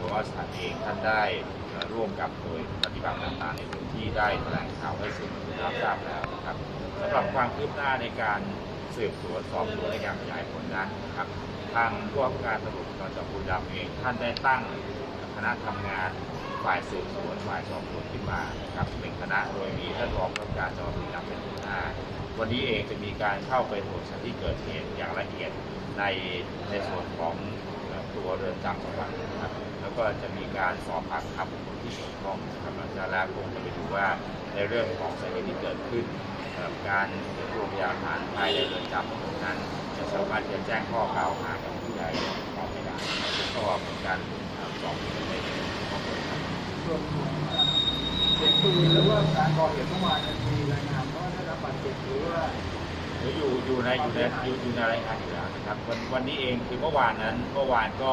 พวสถานเองท่านได้ร่วมกับหน่วยปฏิบัติต่างๆในพื้นที่ได้แถลงข่าวให้สื่อมวลชนรับทราบแล้วนะครับสำหรับความคืบหน้าในการสืบสวนสอบสวนในการขยายผลนั้นนะครับ ทางผู้ว่าการตำรวจภูธรจังหวัดบุรีรัมย์เองท่านได้ตั้งคณะทำงานฝ่ายสืบสวนฝ่ายสอบสวนขึ้นมานะครับเป็นคณะโดยมีท่านรองผู้าการจังหวัดบุรีรัมย์เป็นหัวหน้าวันนี้เองจะมีการเข้าไปตรวจสถานที่เกิดเหตุอย่างละเอียดในในส่วนของ ตัวเรือนจำจังหวัดนะครับแล้วก็จะมีการสอบปากคำบุคคลที่เกี่ยวข้องนะครับหลังจากแล้วคงจะไปดูว่าในเรื่องของสาเหตุที่เกิดขึ้นเอ่อการรวบรวมพยานฐานภายในเรือนจำนั้นจะสามารถจะแจ้งข้อกล่าวหากับผู้ใดต่อไม่ได้นะครับก็เป็นการสอบสวนในข้อมูลครับส่วนของเสียงปืนหรือว่าการก่อเหตุเมื่อวานมีรายงานว่าได้รับบาดเจ็บหรือว่า รืออยู่อยู่ในอยู่ในอยู่อยู่ในรายงานอยู่แล้วนะครับวันวันนี้เองคือเมื่อวานนั้นเมื่อวานก็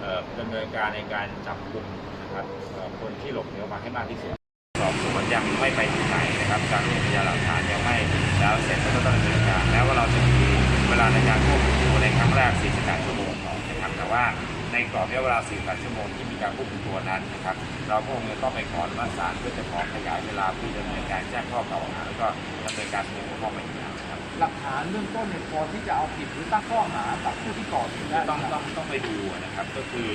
เอ่อดำเนินการในการจับกลุ่มนะครับเอ่อคนที่หลบหนีออกมาให้มากที่สุดสอบสวนยังไม่ไปถึงไหนนะครับการรวบรวมพยานหลักฐานยังไม่แล้วเสร็จก็ต้องดำเนินการแม้วว่าเราจะมีเวลาในการควบคุมตัวในครั้งแรก 48 ชั่วโมงนะครับแต่ว่าในกรอบระยะเวลา 48 ชั่วโมงที่มีการควบคุมตัวนั้นนะครับเราก็คงจะต้องไปขออนุมัติศาลเพื่อจะขอขยายเวลาเพื่อดำเนินการแจ้งข้อกล่าวหาแล้วก็ดำเนินการเรื่องข้อไปอีกนะ หลักฐานเบื้องต้นเนี่ยพอที่จะเอาผิดหรือตั้งข้อหากับผู้ที่ก่อเหตุได้ต้องไหมต้องต้องไปดูนะครับ ก็คือ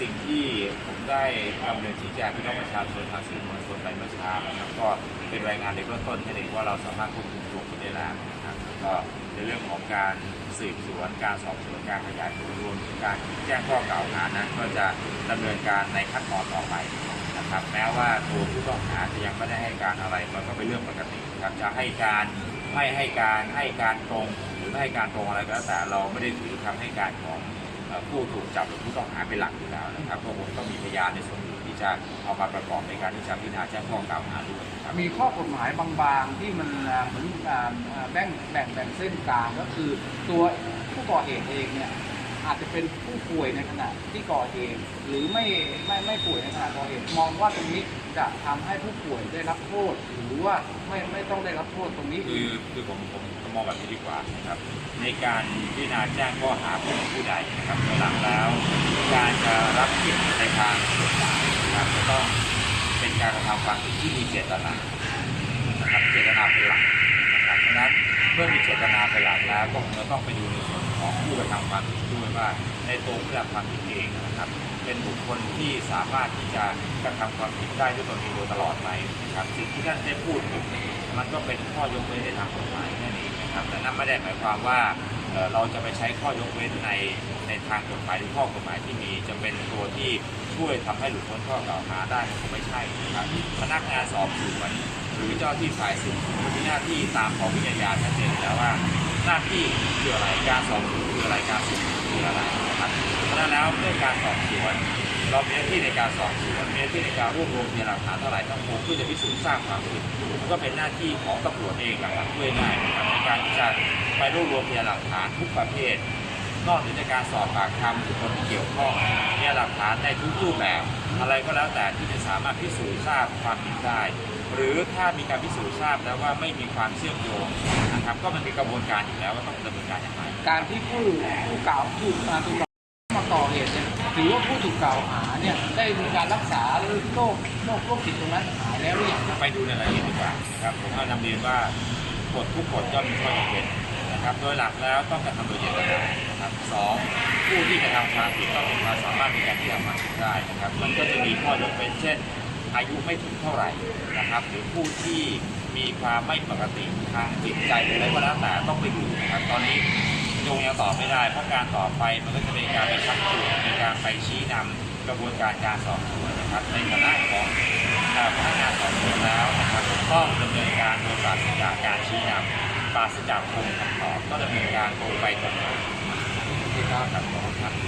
สิ่งที่ผมได้นำเรียนชี้แจงพี่น้องประชาชนทางสื่อมวลชนไปเมื่อเช้านะครับก็เป็นรายงานในเบื้องต้นให้เห็นว่าเราสามารถควบคุมตัวคนได้แล้วนะครับก็ในเรื่องของการสืบสวนการสอบสวนการขยายผลรวมถึงการแจ้งข้อกล่าวหานั้นก็จะดำเนินการในขั้นตอนต่อไปนะครับ แม้ว่าตัวผู้ต้องหาจะยังไม่ได้ให้การอะไรมันก็เป็นเรื่องปกติครับจะให้การ ไม่ให้การให้การตรงหรือไม่ให้การตรงอะไรก็แล้วแต่เราไม่ได้ถือคำให้การของผู้ถูกจับหรือผู้ต้องหาเป็นหลักอยู่แล้วนะครับก็คงต้องมีพยานในส่วนอื่นที่จะเอามาประกอบในการที่จะพิจารณาแจ้งข้อกล่าวหาด้วยครับมีข้อกฎหมายบางๆ ที่มันเหมือนอ่าอ่าแบ่งแบ่งแบ่งเส้นกลางก็คือตัวผู้ก่อเหตุเองเนี่ย อาจจะเป็นผู้ป่วยในขณะที่ก่อเหตุหรือไม่ไม่ไม่ป่วยในขณะก่อเหตุมองว่าตรงนี้จะทำให้ผู้ป่วยได้รับโทษ หรือว่าไม่ไม่ต้องได้รับโทษตรงนี้คือคือผมผมมมองแบบนี้ดีกว่านะครับ ในการพิจารณาแจ้งข้อหาผู้ผู้ใดนะครับโดยหลักแล้ว การจะรับผิดในทางกฎหมายนะครับจะต้องเป็นการกระทำความผิดที่มีเจตนานะครับเจตนาเป็นหลัก นะครับเพราะนั้นเมื่อมีเจตนาเป็นหลักแล้วก็คงจะต้องไปดูในส่วนของผู้กระทำความผิดด้วยว่า ในตัวผู้กระทำความผิดเองนะครับเป็นบุคคลที่สามารถที่จะกระทำความผิดได้ด้วยตนเองโดยตลอดไหมนะครับสิ่งที่ท่านได้พูดมันก็เป็นข้อยกเว้นในทางกฎหมายนั่นเองนะครับแต่นั่นไม่ได้หมายความว่าเราจะไปใช้ข้อยกเว้นในในทางกฎหมายหรือข้อกฎหมายที่มีจะเป็นตัวที่ช่วยทำให้หลุดพ้นข้อกล่าวหาได้คงไม่ใช่นะครับพนักงานสอบสวน หรือเจ้าที่ฝ่ายสืบสวนมีหน้าที่ตามของวิทยาชัดเจนอยู่แล้วว่า หน้าที่คืออะไรการสอบสวนคืออะไรการสืบสวนคืออะไรนะครับเพราะฉะนั้นแล้วเรื่องการสอบสวนเรามีหน้าที่ในการสอบสวนมีหน้าที่ในการรวบรวมพยานหลักฐานเท่าไหร่ทั้งปวงเพื่อจะพิสูจน์ทราบความผิดก็เป็นหน้าที่ของตำรวจเองหลักๆด้วยง่ายนะครับในการที่จะไปรวบรวมพยานหลักฐานทุกประเภทนอกจากการสอบปากคำบุคคลที่เกี่ยวข้องพยานหลักฐานในทุกรูปแบบ อะไรก็แล้วแต่ที่จะสามารถพิสูจน์ทราบความผิดได้ หรือถ้ามีการพิสูจน์ทราบแล้วว่าไม่มีความเชื่อมโยงนะครับ ก็มันมีกระบวนการอยู่แล้วว่าต้องดำเนินการอย่างไรการที่ผู้ผู้กล่าวผู้อ่าถูกกล่าวมาก่อเหตุเนี่ยถือว่าผู้ถูกกล่าวหาเนี่ยได้มีการรักษาหรือโรคโรคโรคจิตตรงนั้นหายแล้วหรือยังไปดูในรายละเอียดดีกว่านะครับผมก็นำเรียนว่ากฎทุกกฎย่อมมีข้อยกเว้นนะครับ โดยหลักแล้วต้องกระทำโดยเจตนานะครับสองผู้ที่กระทำความผิดต้องมีความสามารถในการที่จะทำความผิดได้นะครับ มันก็จะมีข้อยกเว้นเช่น อายุไม่ถึงเท่าไหร่นะครับ หรือผู้ที่มีความไม่ปกติทางจิตใจหรืออะไรก็แล้วแต่ต้องไปดูนะครับ ตอนนี้โยงยังตอบไม่ได้เพราะการต่อไปมันก็จะเป็นการไปชักจูงในการไปชี้นำกระบวนการการสอบสวนนะครับ ในฐานะของพนักงานสอบสวนแล้วนะครับต้องดำเนินการโดยปราศจากการชี้นำปราศจากคงคำตอบก็ดำเนินการตรงไปตรงมาที่ข้ากับขอบคุณครับ